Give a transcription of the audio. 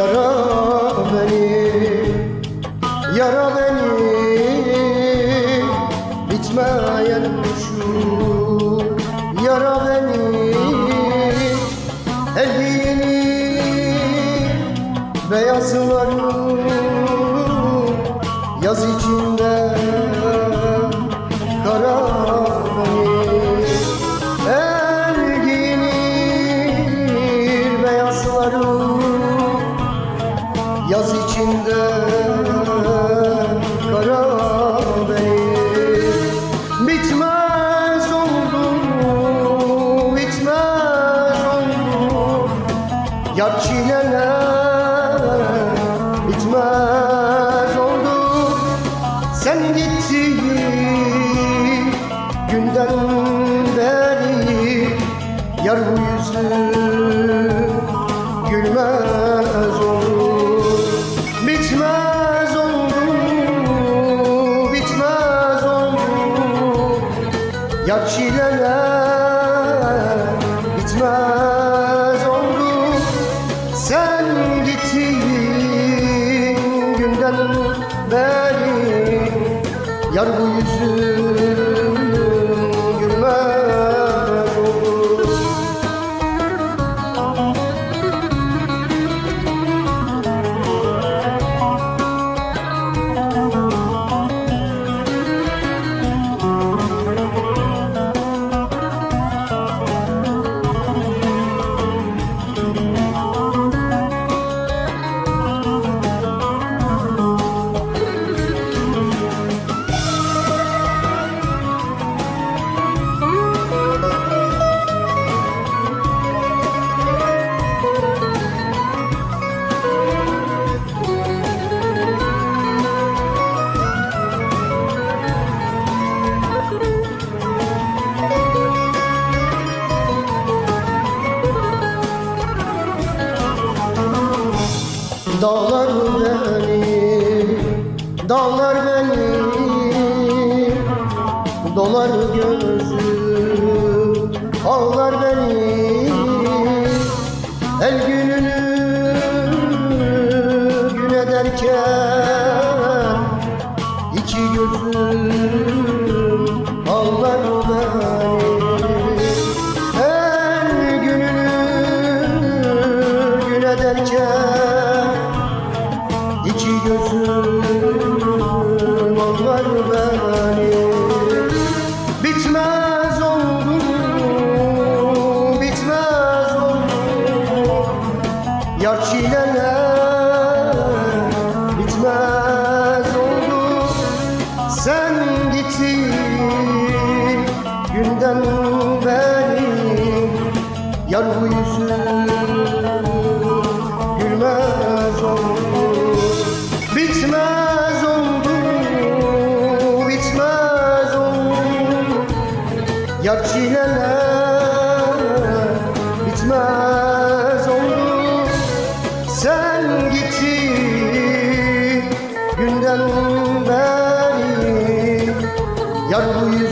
Yara beni, yara beni. Bitmeyen kuşu Yara beni. Elini beyazlarım Yaz içinde kara Yar çileler bitmez oldu. Sen gittiğin günden beri Yar bu yüzüm gülmez oldu. Bitmez oldu, bitmez oldu. Yar çileler Yar bu yüzüm Dağlar beni, dağlar beni. Dolar gözüm, ağlar beni. El gününü gün ederken iki gözüm ağlar beni. El gününü gün ederken günden beri Yar bu yüzüm gülmez oldu Bitmez oldu, bitmez oldu. Yar çileler bitmez oldu. Sen gittin günden beri Yar bu yüzüm